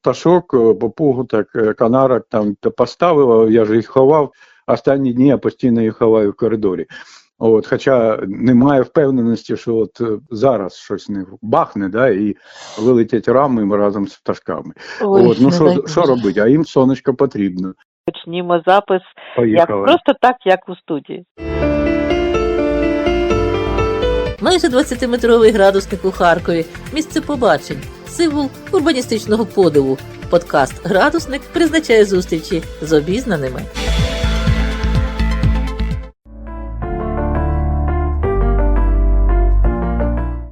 пташок, е, попугу, так е, канарок там та поставив, я ж їх ховав. Останні дні я постійно їх ховаю в коридорі. От, хоча немає впевненості, що от е, зараз щось не бахне, да, і вилетять рами разом з пташками. Ой, от, ну що, що робити? А їм сонечко потрібно. Почнімо запис як просто так, як у студії. Майже 20-метровий градусник у Харкові. Місце побачень, символ урбаністичного подиву. Подкаст Градусник призначає зустрічі з обізнаними.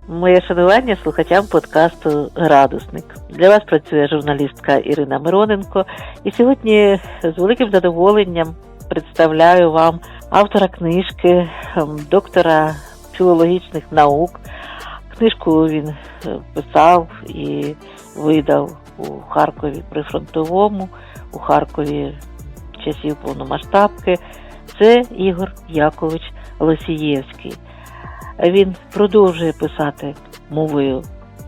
Моє шанування слухачам подкасту Градусник. Для вас працює журналістка Ірина Мироненко. І сьогодні з великим задоволенням представляю вам автора книжки, ем, доктора філологічних наук. Книжку він е, писав і видав у Харкові при фронтовому, у Харкові часів повномасштабки. Це Ігор Якович Лосієвський. Він продовжує писати мовою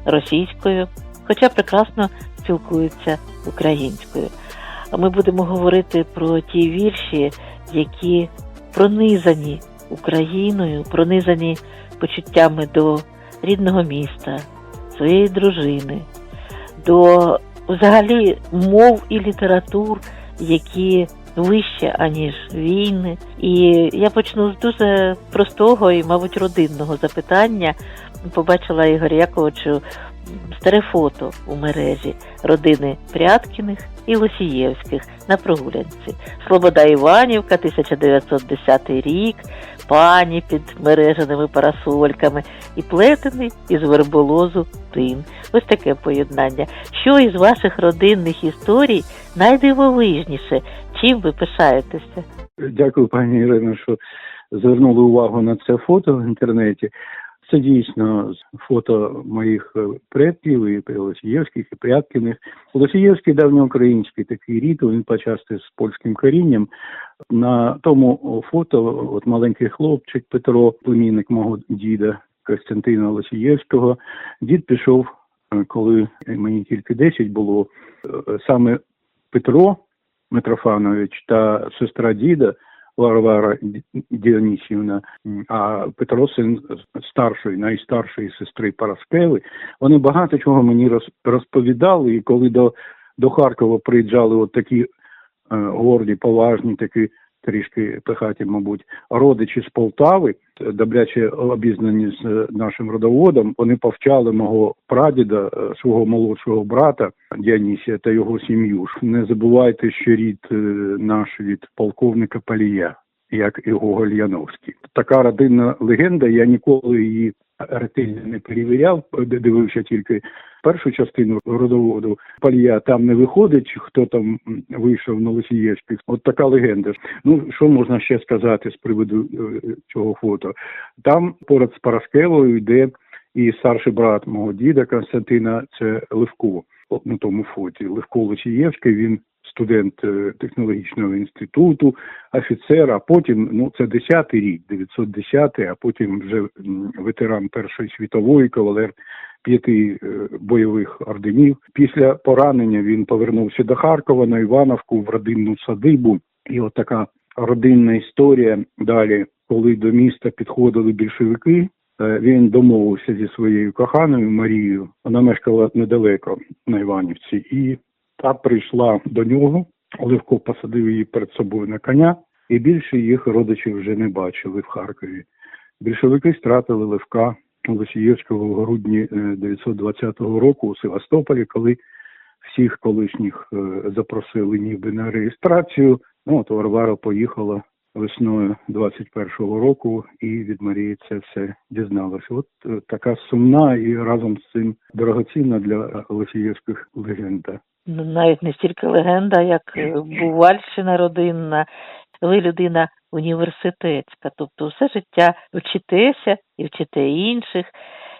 російською, хоча прекрасно спілкується українською. Ми будемо говорити про ті вірші, які пронизані Україною, пронизані почуттями до рідного міста, своєї дружини, до взагалі мов і літератур, які вище, аніж війни. І я почну з дуже простого і, мабуть, родинного запитання. Побачила Ігоря Яковичу старе фото у мережі родини Пряткіних і Лосієвських на прогулянці. Слобода Іванівка, 1910 рік, пані під мереженими парасольками і плетений із верболозу тин. Ось таке поєднання. Що із ваших родинних історій найдивовижніше? Чим ви пишаєтеся? Дякую, пані Ірино, що звернули увагу на це фото в інтернеті. Це дійсно фото моїх е, предків, і Лосієвських, і Пряткіних. Лосієвський давньоукраїнський такий рід, він почасти з польським корінням. На тому фото от маленький хлопчик Петро, племінник мого діда Костянтина Лосієвського. Дід пішов, е, коли мені тільки 10 було. Е, Саме Петро Митрофанович та сестра діда Варвара Діонісівна, а Петро син старшої, найстаршої сестри Параскеви. Вони багато чого мені роз- розповідали, і коли до, до Харкова приїжджали от такі е, горді, поважні, такі трішки пихаті, мабуть, родичі з Полтави, добряче обізнані з е, нашим родоводом, вони повчали мого прадіда, е, свого молодшого брата Діанісія та його сім'ю. Не забувайте, що рід е, наш від полковника Палія, як і Гоголь Яновський. Така родинна легенда. Я ніколи її ретельно не перевіряв, дивився тільки першу частину родоводу Палія. Там не виходить, хто там вийшов на Лосієвських. От така легенда. Ну що можна ще сказати з приводу е, цього фото? Там поряд з Параскевою йде і старший брат мого діда Константина, це Левко на тому фоті. Левко Лосієвський, він студент е, технологічного інституту, офіцер, а потім, ну це 10-й рік, 910 а потім вже ветеран Першої світової, кавалер п'яти е, бойових орденів. Після поранення він повернувся до Харкова на Івановку в родинну садибу. І от така родинна історія далі, коли до міста підходили більшовики, Е, Він домовився зі своєю коханою Марією. Вона мешкала недалеко на Іванівці, і та прийшла до нього. Левко посадив її перед собою на коня, і більше їх родичі вже не бачили в Харкові. Більшовики стратили Левка Лосієвського в грудні е, 920 року у Севастополі, коли всіх колишніх е, запросили ніби на реєстрацію. Ну от Варвара поїхала весною 21-го року і від Марії це все дізналася. От е, така сумна і разом з цим дорогоцінна для Лосієвських легенда. Навіть не стільки легенда, як е, бувальщина родинна. Ви людина університетська, тобто все життя вчитеся і вчите інших.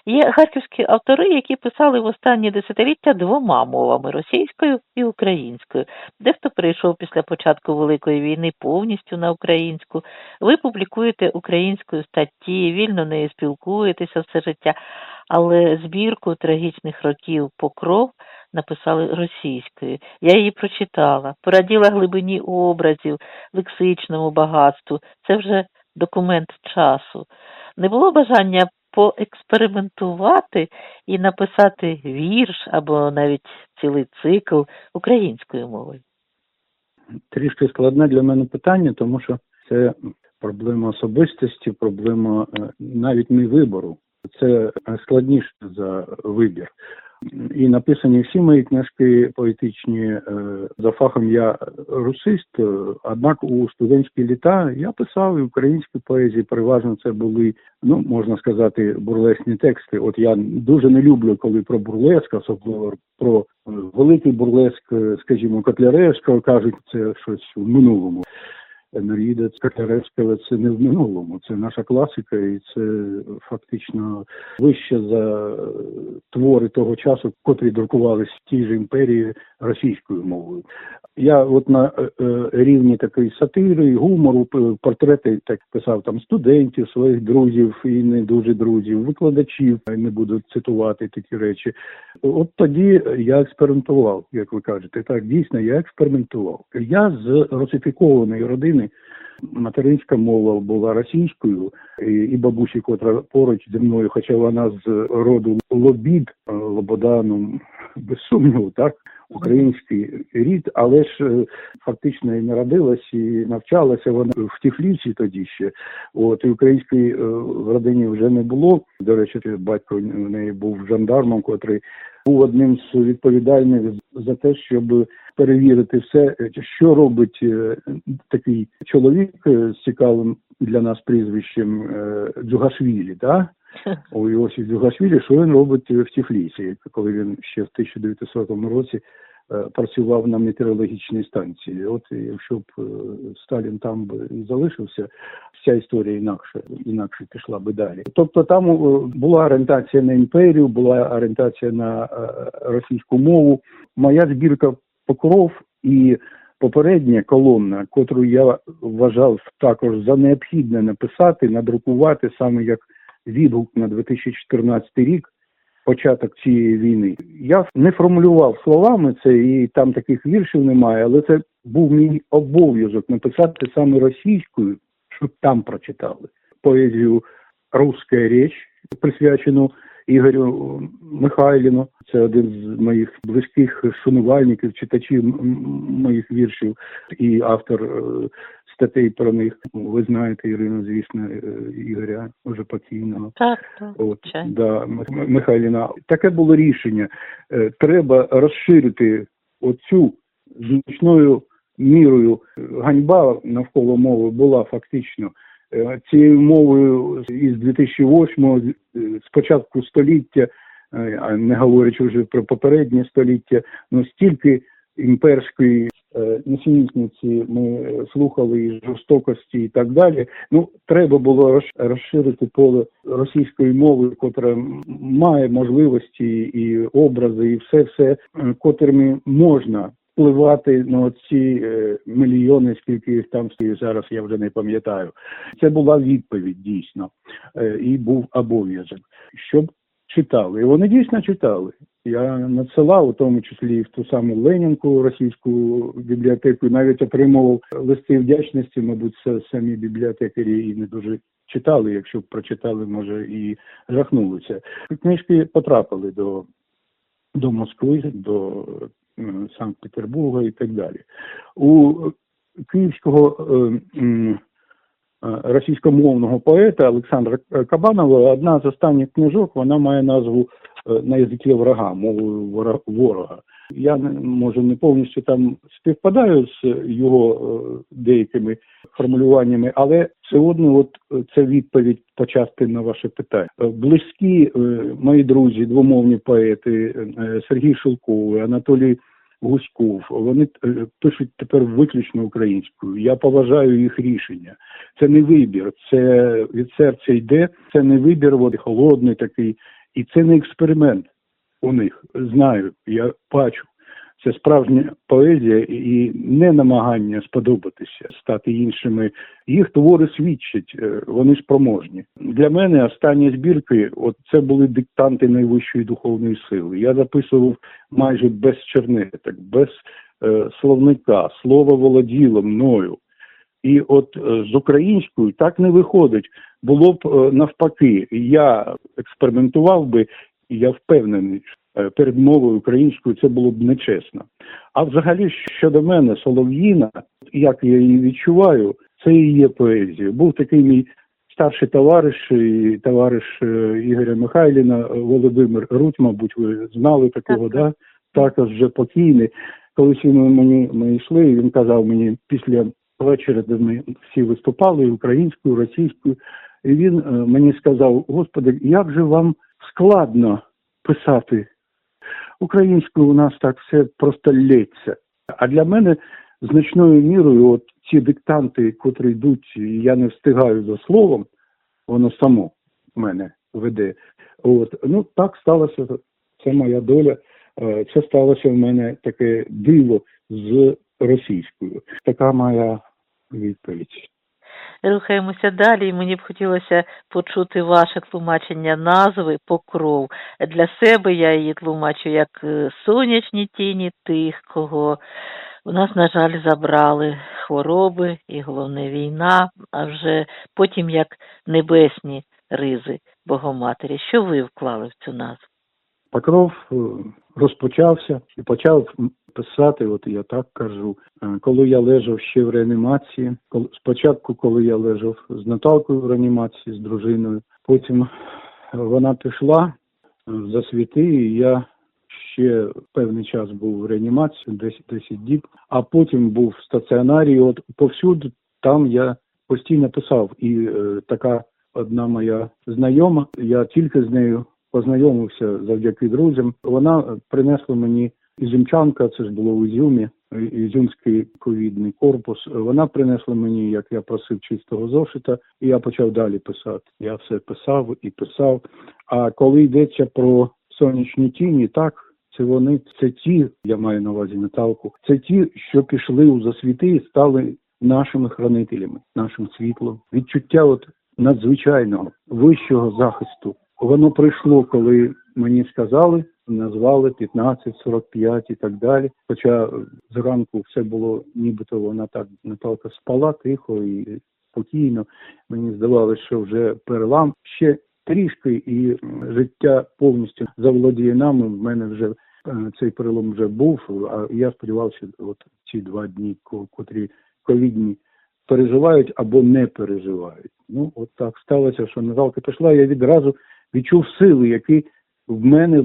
Є харківські автори, які писали в останні десятиліття двома мовами російською і українською. Дехто перейшов після початку Великої війни повністю на українську. Ви публікуєте українською статті, вільно нею спілкуєтеся все життя. Але збірку трагічних років Покров написали російською. Я її прочитала, пораділа глибині образів, лексичному багатству. Це вже документ часу. Не було бажання поекспериментувати і написати вірш або навіть цілий цикл українською мовою. Трішки складне для мене питання, тому що це проблема особистості, проблема е, навіть не вибору. Це е, складніше за вибір. І написані всі мої книжки поетичні. е, За фахом я русист, е, однак у студентські літа я писав і українські поезії. Переважно це були, ну можна сказати, бурлесні тексти. От я дуже не люблю, коли про бурлеск, особливо про великий бурлеск, скажімо, Котляревського кажуть, це щось в минулому. Енеїда Котляревського це не в минулому, це наша класика, і це фактично вище за е, твори того часу, котрі друкувалися в тій же імперії російською мовою. Я от на е, е, рівні такої сатири, гумору, портрети так писав там студентів, своїх друзів і не дуже друзів, викладачів. Не буду цитувати такі речі. От тоді я експериментував, як ви кажете. Так, дійсно, я експериментував. Я з русифікованої родини. Материнська мова була російською, і, бабусі, котра поруч зі мною, хоча вона з роду Лобід, е, Лобода, ну без сумніву, так, український рід, але ж е, фактично і народилась, і навчалася вона в Тіфлісі тоді ще. От і української е, в родині вже не було. До речі, батько в неї був жандармом, котрий був одним з відповідальних за те, щоб перевірити все, що робить е, такий чоловік е, з цікавим для нас прізвищем е, Джугашвілі, да? у Іосиф Джугашвілі, що він робить в Тіфлісі, коли він ще в 1900 році працював на метеорологічній станції. От якщо б е, Сталін там би і залишився, вся історія інакше інакше пішла би далі. Тобто там е, була орієнтація на імперію, була орієнтація на е, російську мову. Моя збірка покров і попередня колонна, котру я вважав також за необхідне написати, надрукувати саме як відгук на 2014 рік, початок цієї війни. Я не формулював словами це, і там таких віршів немає, але це був мій обов'язок написати саме російською, щоб там прочитали поезію Руська річ, присвячену Ігорю Михайліну. Це один з моїх близьких шанувальників, читачів моїх віршів і автор е, статей про них. Ви знаєте, Ірину, звісно, е, Ігоря вже покійного. Так, так. От, да, Михайліна. Таке було рішення. Е, Треба розширити оцю значною мірою ганьба навколо мови була фактично. Е, Цією мовою із 2008 з- початку століття, не говорячи вже про попереднє століття, ну стільки імперської несенітниці ми е, слухали і жорстокості і так далі. Ну треба було розширити поле російської мови, котра має можливості і образи, і все, все е, котрими можна впливати на ці е, мільйони, скільки їх там зараз, я вже не пам'ятаю. Це була відповідь дійсно, е, і був обов'язок, щоб читали. І вони дійсно читали. Я надсилав, у тому числі в ту саму Ленінку, російську бібліотеку, і навіть отримував листи вдячності, мабуть, самі бібліотекарі і не дуже читали. Якщо б прочитали, може і жахнулися. Книжки потрапили до, до Москви, до Санкт-Петербурга і так далі. У київського е, е, російськомовного поета Олександра Кабанова одна з останніх книжок, вона має назву е, на язикі врага, мовою ворога. Я може не повністю там співпадаю з його е, деякими формулюваннями, але все одно, от е, це відповідь почасти на ваше питання. Е, Близькі е, мої друзі, двомовні поети е, Сергій Шелковий, Анатолій Гуськов, вони е, пишуть тепер виключно українською. Я поважаю їх рішення. Це не вибір, це від серця йде. Це не вибір, от холодний такий, і це не експеримент у них. Знаю, я бачу. Це справжня поезія і не намагання сподобатися, стати іншими. Їх твори свідчать, е, вони спроможні. Для мене останні збірки, от це були диктанти найвищої духовної сили. Я записував майже без чернеток, без е, словника, слово володіло мною. І от е, з українською так не виходить. Було б е, навпаки, я експериментував би, і я впевнений, е, перед мовою українською це було б нечесно. А взагалі, щодо мене, Солов'їна, як я її відчуваю, це і є поезія. Був такий мій старший товариш, і товариш е, Ігоря Михайліна, е, Володимир Руть, мабуть, ви знали такого, Так, да? також вже покійний. Колись він мені ми йшли, і він казав мені після вечора, де ми всі виступали і українською, і російською, і він мені сказав: Господи, як же вам складно писати українською? У нас так все просто лється. А для мене значною мірою, от ці диктанти, котрі йдуть, і я не встигаю за словом, воно само мене веде. От ну так сталося. Це моя доля. Е, Це сталося в мене таке диво з російською. Така моя відповідь. Рухаємося далі, і мені б хотілося почути ваше тлумачення назви Покров. Для себе я її тлумачу як е, сонячні тіні тих, кого у нас, на жаль, забрали хвороби і головне війна, а вже потім як небесні ризи Богоматері. Що ви вклали в цю назву? Покров е, розпочався і почав писати, от я так кажу, е, коли я лежав ще в реанімації. Спочатку, коли я лежав з Наталкою в реанімації, з дружиною, потім вона пішла е, за світи, і я ще певний час був в реанімації, 10, 10 діб, а потім був в стаціонарі. От повсюди там я постійно писав. І е, така одна моя знайома, я тільки з нею познайомився завдяки друзям. Вона принесла мені ізюмчанка, це ж було в Ізюмі, Ізюмський ковідний корпус. Вона принесла мені, як я просив, чистого зошита, і я почав далі писати. Я все писав і писав. А коли йдеться про сонячні тіні, так. Це вони, це ті, я маю на увазі Наталку, це ті, що пішли у засвіти і стали нашими хранителями, нашим світлом. Відчуття от надзвичайного вищого захисту. Воно прийшло, коли мені сказали, назвали 15, 45 і так далі. Хоча зранку все було нібито вона так Наталка спала тихо і спокійно. Мені здавалося, що вже перелам ще трішки, і життя повністю заволодіє нами. В мене вже е, цей перелом вже був. А я сподівався, от ці два дні, ко- котрі ковідні переживають або не переживають. Ну, от так сталося, що Наталка пішла, я відразу відчув сили, які в мене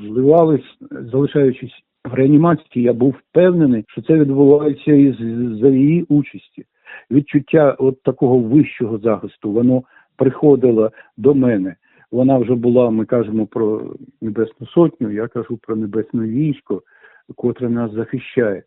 вливались, залишаючись в реанімації, я був впевнений, що це відбувається із за її участі. Відчуття от такого вищого захисту, воно приходило до мене. Вона вже була, ми кажемо про Небесну Сотню, я кажу про Небесне військо, котре нас захищає.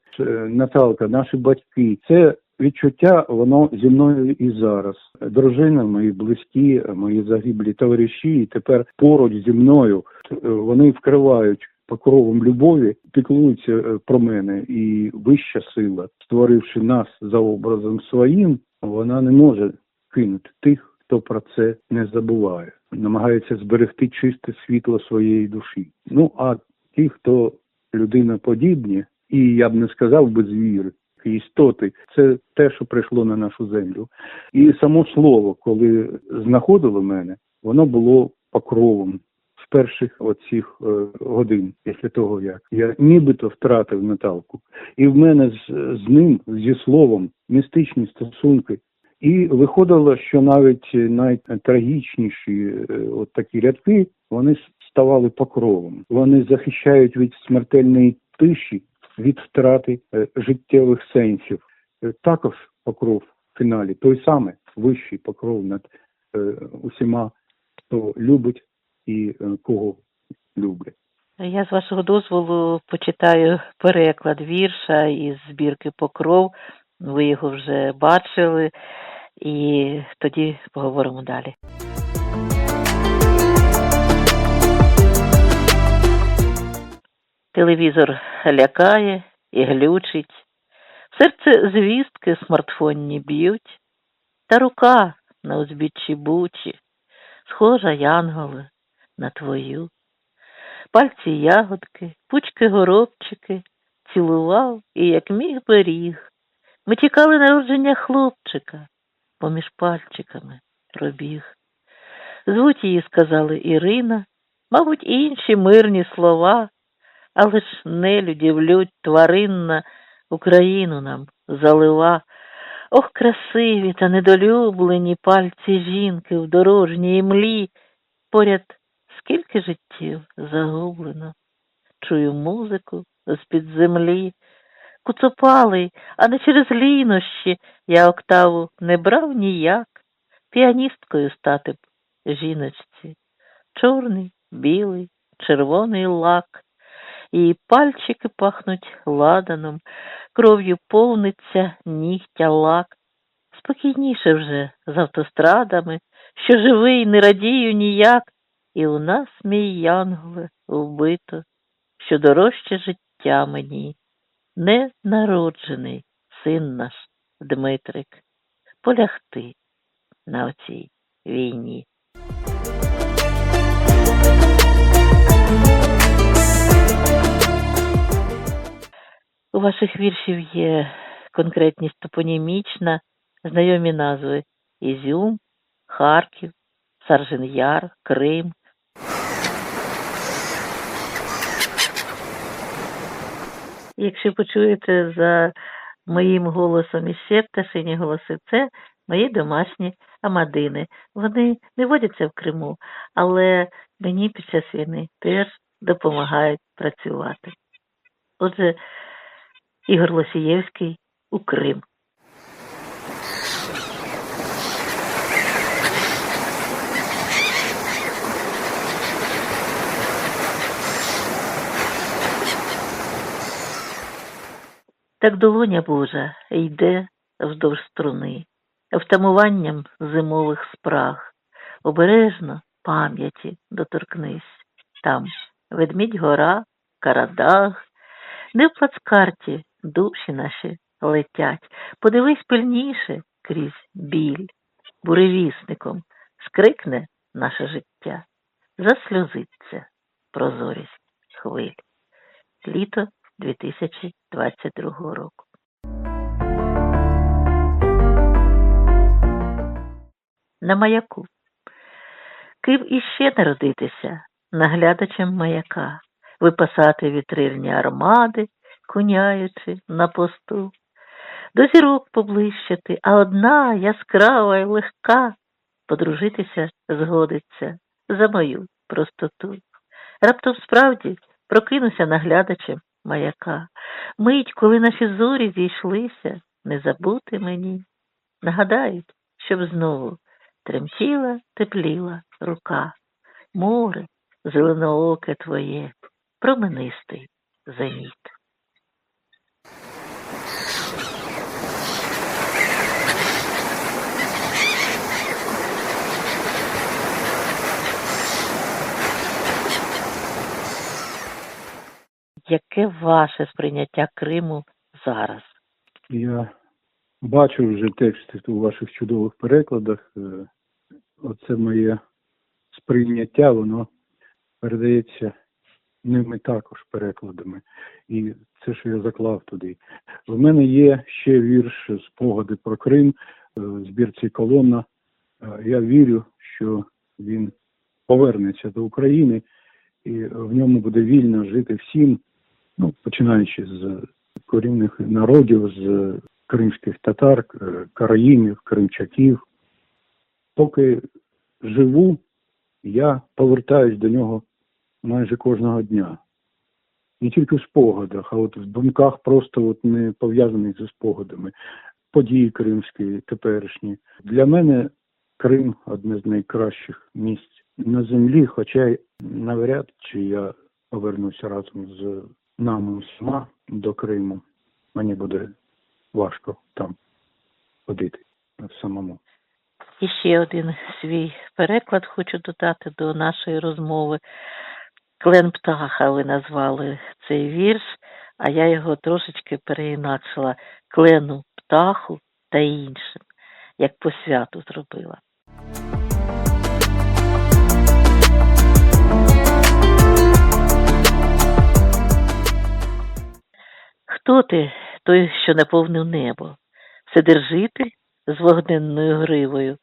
Наталка, наші батьки, це відчуття, воно зі мною і зараз. Дружина, мої близькі, мої загиблі товариші, і тепер поруч зі мною е, вони вкривають покровом любові, піклуються е, про мене. І вища сила, створивши нас за образом своїм, вона не може кинути тих, хто про це не забуває, намагається зберегти чисте світло своєї душі. Ну а ті, хто людиноподібні, і я б не сказав би звіри, істоти, це те, що прийшло на нашу землю. І само слово, коли знаходило мене, воно було покровом з перших оцих е, годин після того, як я нібито втратив Наталку. І в мене з, з ним, зі словом, містичні стосунки. І виходило, що навіть найтрагічніші е, от такі рядки вони ставали покровом. Вони захищають від смертельної тиші, від втрати е, життєвих сенсів. Е, Також покров в фіналі той самий вищий покров над е, усіма, хто любить і кого люблять. Я з вашого дозволу почитаю переклад вірша із збірки Покров. Ви його вже бачили, і тоді поговоримо далі. Телевізор лякає і глючить, серце звістки смартфонні б'ють, та рука на узбіччі бучі, схожа, янголе, на твою. Пальці ягодки, пучки горобчики, цілував і як міг беріг. Ми чекали народження хлопчика, поміж пальчиками пробіг. Звуть її, сказали Ірина, мабуть, інші мирні слова, але ж нелюдів лють тваринна Україну нам залива. Ох, красиві та недолюблені пальці жінки в дорожній млі. Поряд скільки життів загублено. Чую музику з-під землі. Куцопалий, а не через лінощі я октаву не брав ніяк. Піаністкою стати б жіночці. Чорний, білий, червоний лак. Її пальчики пахнуть ладаном, кров'ю повниться нігтя лак. Спокійніше вже з автострадами, що живий, не радію ніяк. І у нас, мій янголе, вбито, що дорожче життя мені. Ненароджений син наш Дмитрик, полягти на оцій війні. У ваших віршів є конкретність топонімічна, знайомі назви Ізюм, Харків, Саржин-Яр, Крим. Якщо почуєте за моїм голосом іще пташині голоси, це мої домашні амадини. Вони не водяться в Криму, але мені під час війни теж допомагають працювати. Отже, Ігор Лосієвський у Крим. Так долоня Божа йде вздовж струни, втамуванням зимових спраг, обережно пам'яті доторкнись. Там ведмідь гора, карадаг, не в плацкарті душі наші летять. Подивись пильніше крізь біль, буревісником скрикне наше життя, засльозиться прозорість хвиль. Літо 2022 року. На маяку. Ким іще народитися наглядачем маяка, випасати вітрильні армади, куняючи на посту, до зірок поблищати, а одна яскрава й легка подружитися згодиться за мою простоту. Раптом справді прокинуся наглядачем маяка. Мить, коли наші зорі зійшлися, не забути мені. Нагадають, щоб знову тремтіла, тепліла рука. Море, зеленооке твоє, променистий зеніт. Яке ваше сприйняття Криму зараз? Я бачу вже тексти у ваших чудових перекладах. Е, Оце моє сприйняття, воно передається ними також перекладами. І це, що я заклав туди. В мене є ще вірш спогади про Крим, збірці колона. Е, Я вірю, що він повернеться до України і в ньому буде вільно жити всім, ну, починаючи з корінних народів, з кримських татар, е, караїмів, кримчаків. Поки живу, я повертаюсь до нього майже кожного дня. Не тільки в спогадах, а от в думках просто от не пов'язаних зі спогадами. Події кримські, теперішні. Для мене Крим одне з найкращих місць на землі, хоча й навряд чи я повернуся разом з нами усіма до Криму. Мені буде важко там ходити самому. І ще один свій переклад хочу додати до нашої розмови. Клен птаха ви назвали цей вірш, а я його трошечки переінакшила клену птаху та іншим, як по святу зробила. Хто ти, той, що наповнив небо? Вседержитель з вогненною гривою,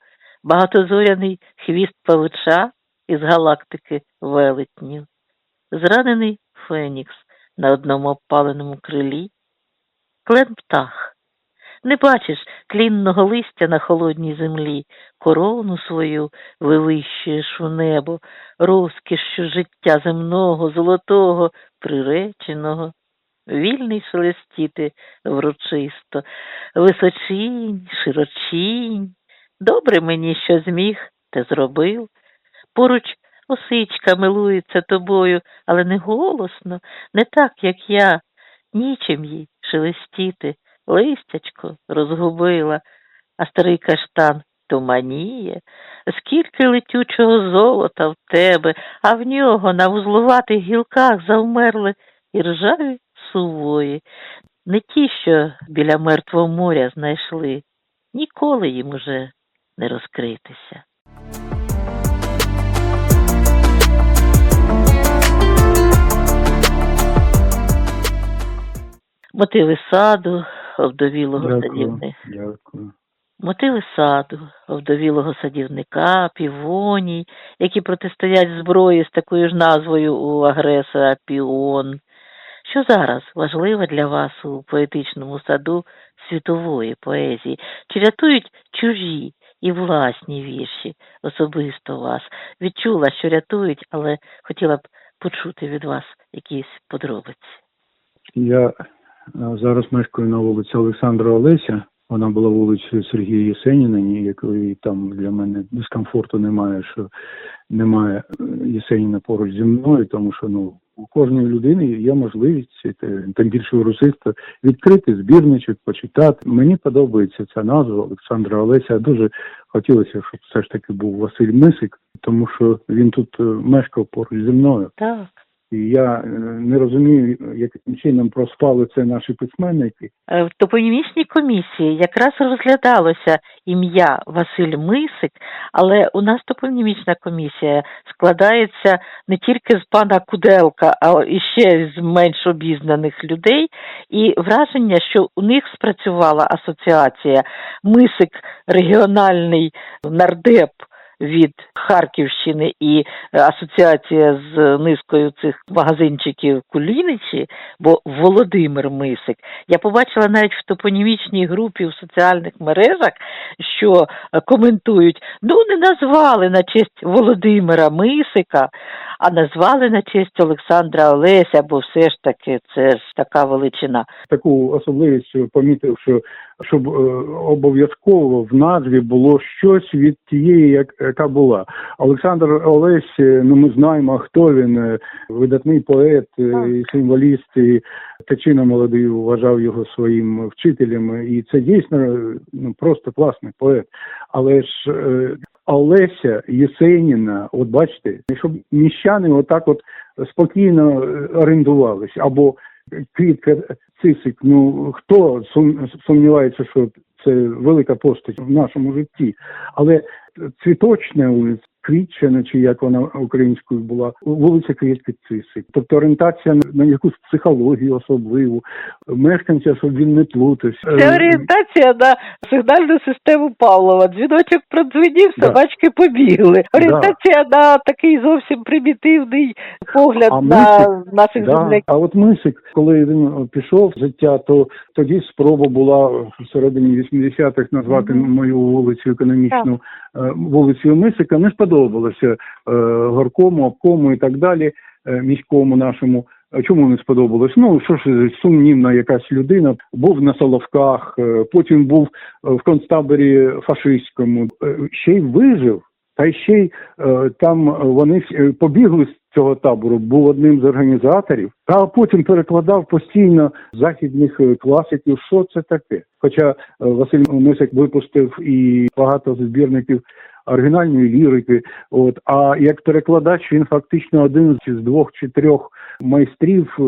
багатозоряний хвіст павича із галактики велетнів, зранений фенікс на одному обпаленому крилі, клен птах. Не бачиш тлінного листя на холодній землі, корону свою вивищуєш у небо, розкішшю життя земного, золотого, приреченого, вільний шелестіти врочисто, височінь, широчінь. Добре мені, що зміг, те зробив. Поруч осичка милується тобою, але не голосно, не так, як я. Нічим їй шелестіти, листячко розгубила, а старий каштан туманіє. Скільки летючого золота в тебе, а в нього на вузлуватих гілках завмерли і ржаві сувої. Не ті, що біля мертвого моря знайшли, ніколи їм уже не розкритися. Мотиви саду, овдовілого Дякую. садівника. Дякую. Мотиви саду, овдовілого садівника, півоній, які протистоять зброї з такою ж назвою у агресора піон. Що зараз важливо для вас у поетичному саду світової поезії? Чи рятують чужі і власні вірші особисто вас? Відчула, що рятують, але хотіла б почути від вас якісь подробиці. Я е, зараз мешкаю на вулиці Олександра Олеся. Вона була вулицею Сергія Єсеніна, якої там для мене дискомфорту немає, що немає е, Єсеніна поруч зі мною, тому що ну у кожної людини є можливість, тим більше у русиста, відкрити збірничок, почитати. Мені подобається ця назва Олександра Олеся. Дуже хотілося, щоб все ж таки був Василь Мисик, тому що він тут е, мешкав поруч зі мною. Так. І я е, не розумію, яким чином проспали це наші письменники. Е, В топонімічній комісії якраз розглядалося ім'я Василь Мисик, але у нас топонімічна комісія складається не тільки з пана Куделка, а ще з менш обізнаних людей. І враження, що у них спрацювала асоціація Мисик регіональний нардеп від Харківщини і е, асоціація з низкою цих магазинчиків Куліничі, бо Володимир Мисик. Я побачила навіть в топонімічній групі в соціальних мережах, що е, коментують: ну не назвали на честь Володимира Мисика, а назвали на честь Олександра Олеся, бо все ж таки це ж така величина. Таку особливість помітив, що щоб е, обов'язково в назві було щось від тієї, як, яка була. Олександр Олесь, е, ну ми знаємо, хто він, е, видатний поет е, і символіст, і Тичина молодий вважав його своїм вчителем. І це дійсно ну, просто класний поет. Але ж Олеся Єсеніна, от бачите, щоб міщани отак от спокійно орендувались або Квітка Цисик, ну хто сумнівається, що це велика постать в нашому житті, але цвіточна вулиця, Квітчина, чи як вона українською була, вулиця Квітки Цисик. Тобто орієнтація на якусь психологію особливу, мешканця, щоб він не плутався. Це Е, орієнтація на сигнальну систему Павлова. Дзвіночок продзвенів, Да. собачки побігли. Орієнтація на такий зовсім примітивний погляд А на Мисик- наших Да. земляків. А от Мисик, коли він пішов з життя, то тоді спроба була в середині 80-х назвати Мгм. мою вулицю економічну е, вулицею Мисика. Не сподобалося е, горкому, обкому і так далі, е, міському нашому. Чому не сподобалось? Ну що ж сумнівна якась людина. Був на Соловках, е, потім був в концтаборі фашистському, ще й вижив. Та ще й там вони побігли з цього табору, був одним з організаторів, а потім перекладав постійно західних класиків. Що це таке? Хоча Василь Мисик випустив і багато збірників оригінальної лірики. От а як перекладач він фактично один з двох чи трьох майстрів е,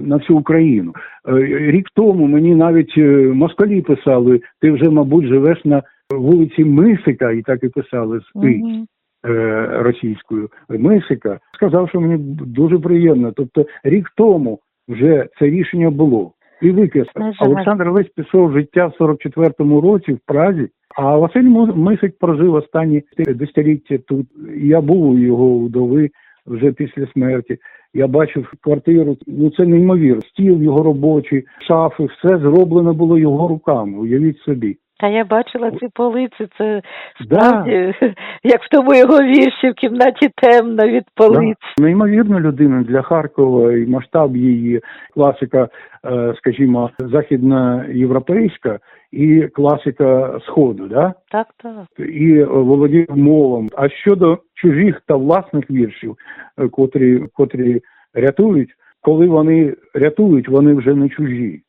на всю Україну. Е, Рік тому мені навіть е, москалі писали: ти вже, мабуть, живеш на вулиці Мисика, і так і писали Мгм. е, російською Мисика. Сказав, що мені дуже приємно. Тобто рік тому вже це рішення було. І. Ну. Олександр Лесь пішов в життя в 44-му році в Празі, а Василь Мисик прожив останні десятиліття тут. Я був у його вдови вже після смерті. Я бачив квартиру. Ну це неймовірно. Стіл його робочий, шафи, все зроблено було його руками. Уявіть собі. Та я бачила ці полиці, це Да. як в тому його вірші, в кімнаті темно від полиць. Да. Неймовірна людина для Харкова і масштаб її класика, е, скажімо, західноєвропейська і класика Сходу, да? Так, так. і володів мовом. А щодо чужих та власних віршів, е, котрі, котрі рятують, коли вони рятують, вони вже не чужі.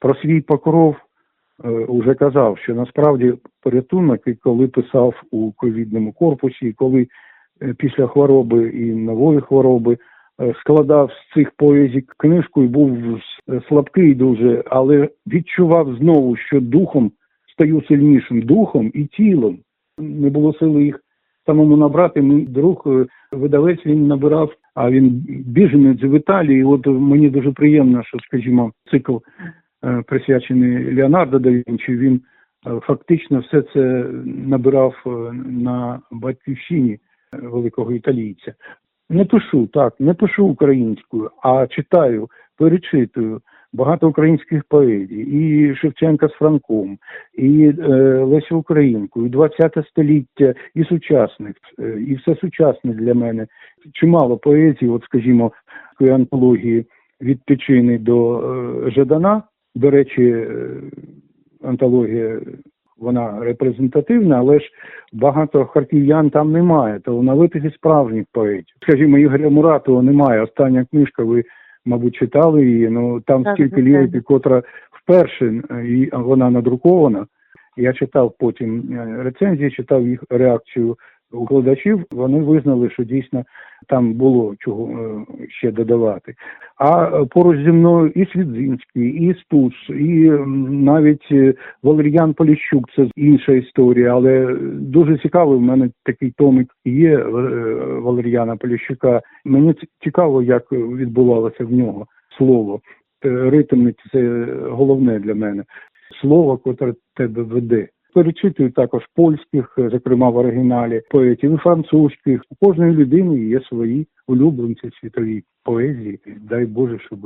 Про свій покров вже казав, що насправді порятунок, і коли писав у ковідному корпусі, і коли е, після хвороби і нової хвороби е, складав з цих поезій книжку і був е, слабкий дуже, але відчував знову, що духом стаю сильнішим духом і тілом. Не було сили їх самому набрати. Мій друг е, видавець він набирав, а він біженець в Італії. От мені дуже приємно, що, скажімо, цикл е, присвячений Леонардо да Вінчі, він е, фактично все це набирав е, на батьківщині е, великого італійця. Не пишу так, не пишу українською, а читаю, перечитую багато українських поезій, і Шевченка з Франком, і е, Лесю Українку, і 20 століття, і сучасних, е, і все сучасне для мене. Чимало поезій, от скажімо, антології від Тичини до е, Жадана. До речі, е, антологія вона репрезентативна, але ж багато харків'ян там немає, талановитих і справжніх поетів. Скажімо, Ігоря Муратова немає. Остання книжка, ви, мабуть, читали її. Ну там Так, стільки лірики, котра вперше е, і вона надрукована. Я читав потім е, рецензії, читав їх реакцію укладачів. Вони визнали, що дійсно там було чого е, ще додавати. А поруч зі мною і Свідзинський, і Стус, і навіть е, Валер'ян Поліщук це інша історія, але дуже цікавий. В мене такий томик є е, Валер'яна Поліщука. Мені цікаво, як відбувалося в нього слово. Ритм це головне для мене. Слово, котре тебе веде. Перечитую також польських, е, зокрема в оригіналі, поетів і французьких. У кожної людини є свої улюбленці світовій поезії. Дай Боже, щоб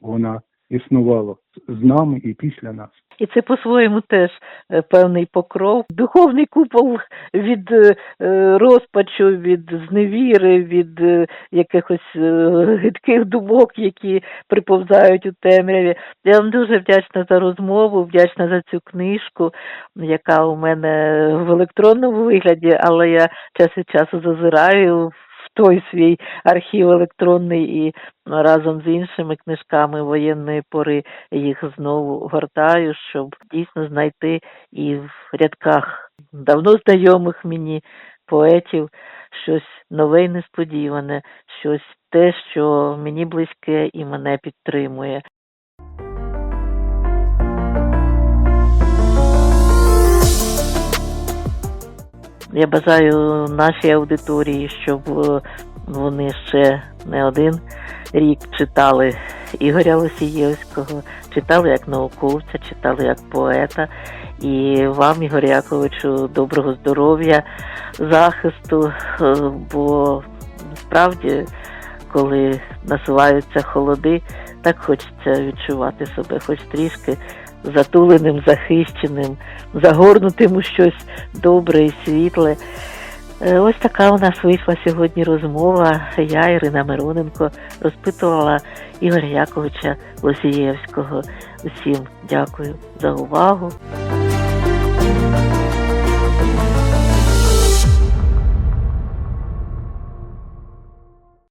вона існувала з нами і після нас. І це по-своєму теж е, певний покров, духовний купол від е, е, розпачу, від зневіри, від якихось гидких думок, які приповзають у темряві. Я вам дуже вдячна за розмову, вдячна за цю книжку, яка у мене в електронному вигляді, але я час від часу зазираю той свій архів електронний і разом з іншими книжками воєнної пори їх знову гортаю, щоб дійсно знайти і в рядках давно знайомих мені поетів щось нове й несподіване, щось те, що мені близьке і мене підтримує. Я бажаю нашій аудиторії, щоб е, вони ще не один рік читали Ігоря Лосієвського, читали як науковця, читали як поета. І вам, Ігор Яковичу, доброго здоров'я, захисту, е, бо справді, коли насуваються холоди, так хочеться відчувати себе хоч трішки затуленим, захищеним, загорнутим у щось добре і світле. Е, Ось така у нас вийшла сьогодні розмова. Я, Ірина Мироненко, розпитувала Ігоря Яковича Лосієвського. Усім дякую за увагу.